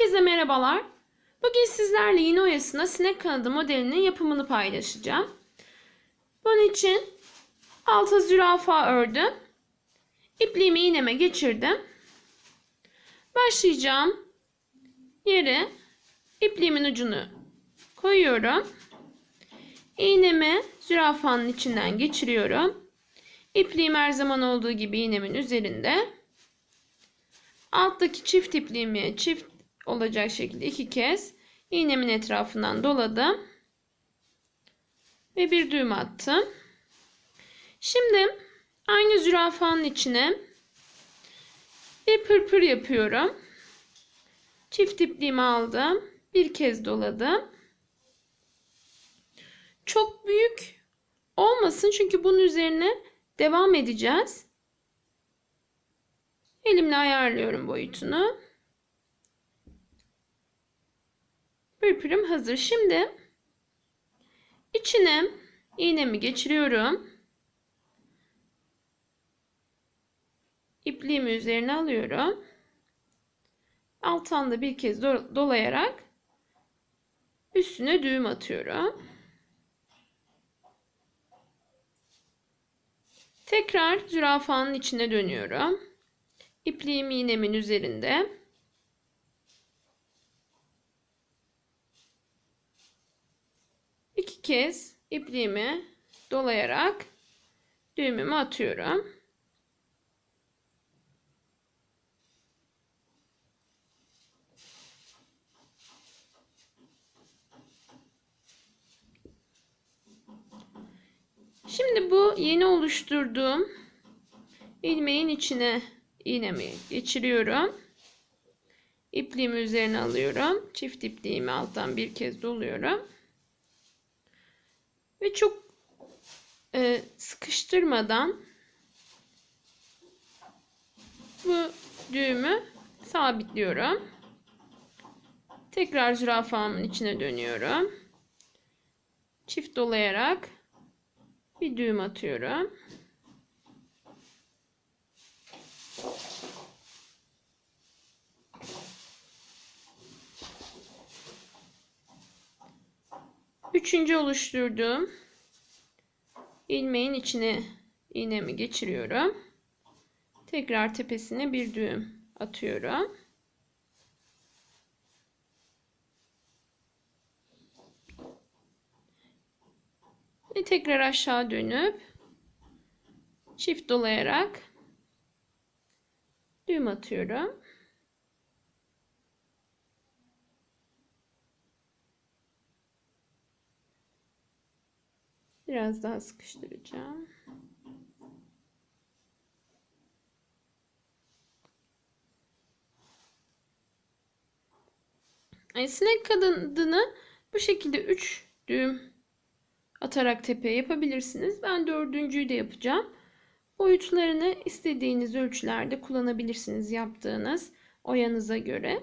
Herkese merhabalar. Bugün sizlerle iğne oyasına sinek kanadı modelinin yapımını paylaşacağım. Bunun için alta zürafa ördüm. İpliğimi iğneme geçirdim. Başlayacağım yere ipliğimin ucunu koyuyorum. İğnemi zürafanın içinden geçiriyorum. İpliğim her zaman olduğu gibi iğnemin üzerinde. Alttaki çift ipliğimi çift olacak şekilde iki kez iğnemin etrafından doladım. Ve bir düğüm attım. Şimdi aynı zürafanın içine bir pırpır yapıyorum. Çift ipliğimi aldım. Bir kez doladım. Çok büyük olmasın çünkü bunun üzerine devam edeceğiz. Elimle ayarlıyorum boyutunu. Pırpırım hazır. Şimdi içine iğnemi geçiriyorum. İpliğimi üzerine alıyorum. Alttan da bir kez dolayarak üstüne düğüm atıyorum. Tekrar zürafanın içine dönüyorum. İpliğim iğnemin üzerinde. İki kez ipliğimi dolayarak düğümümü atıyorum. Şimdi bu yeni oluşturduğum ilmeğin içine iğnemi geçiriyorum. İpliğimi üzerine alıyorum. Çift ipliğimi alttan bir kez doluyorum. Ve çok e, sıkıştırmadan bu düğümü sabitliyorum. Tekrar zürafamın içine dönüyorum. Çift dolayarak bir düğüm atıyorum. Üçüncü oluşturduğum ilmeğin içine iğnemi geçiriyorum. Tekrar tepesine bir düğüm atıyorum. Ve tekrar aşağı dönüp çift dolayarak düğüm atıyorum. Biraz daha sıkıştıracağım. Sinek kadını bu şekilde 3 düğüm atarak tepeye yapabilirsiniz. Ben dördüncüyü de yapacağım. Boyutlarını istediğiniz ölçülerde kullanabilirsiniz yaptığınız oyanıza göre.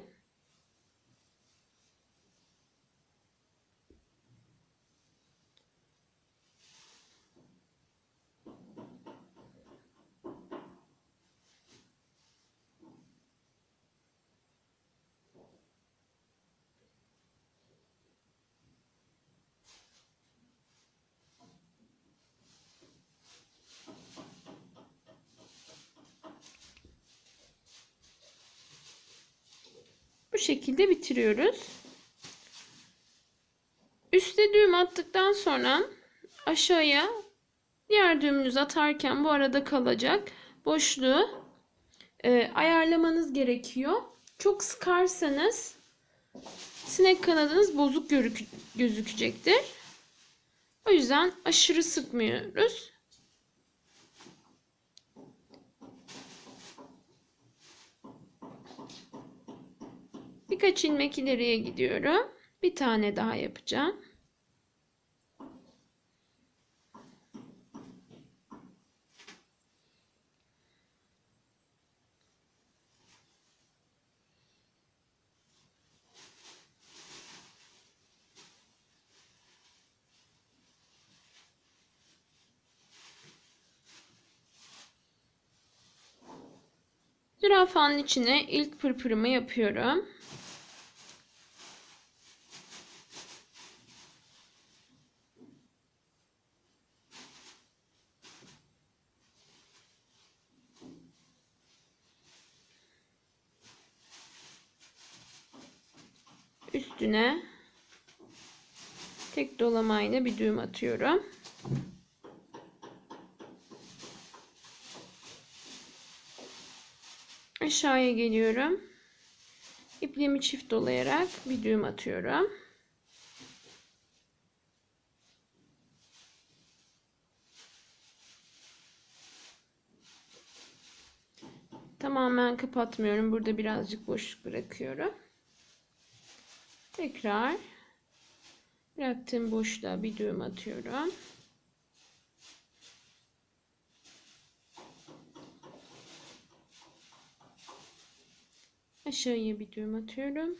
Bu şekilde bitiriyoruz. Üste düğüm attıktan sonra aşağıya diğer düğümünüzü atarken bu arada kalacak boşluğu e, ayarlamanız gerekiyor. Çok sıkarsanız sinek kanadınız bozuk gözükecektir. O yüzden aşırı sıkmıyoruz. Birkaç ilmek ileriye gidiyorum. Bir tane daha yapacağım. Zürafanın içine ilk pırpırımı yapıyorum. Üstüne tek dolamayla bir düğüm atıyorum. Aşağıya geliyorum. İpliğimi çift dolayarak bir düğüm atıyorum. Tamamen kapatmıyorum. Burada birazcık boşluk bırakıyorum. Tekrar bıraktığım boşluğa bir düğüm atıyorum. Aşağıya bir düğüm atıyorum.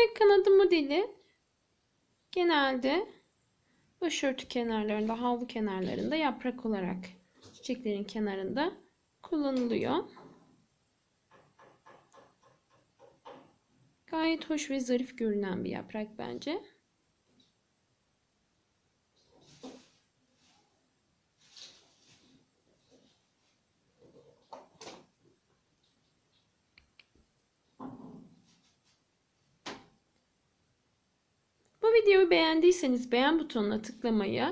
Sinek kanadı modeli genelde başörtü kenarlarında, havlu kenarlarında yaprak olarak çiçeklerin kenarında kullanılıyor. Gayet hoş ve zarif görünen bir yaprak bence. Bu videoyu beğendiyseniz beğen butonuna tıklamayı,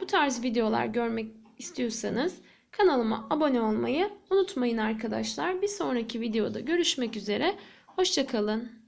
bu tarz videolar görmek istiyorsanız kanalıma abone olmayı unutmayın arkadaşlar. Bir sonraki videoda görüşmek üzere. Hoşçakalın.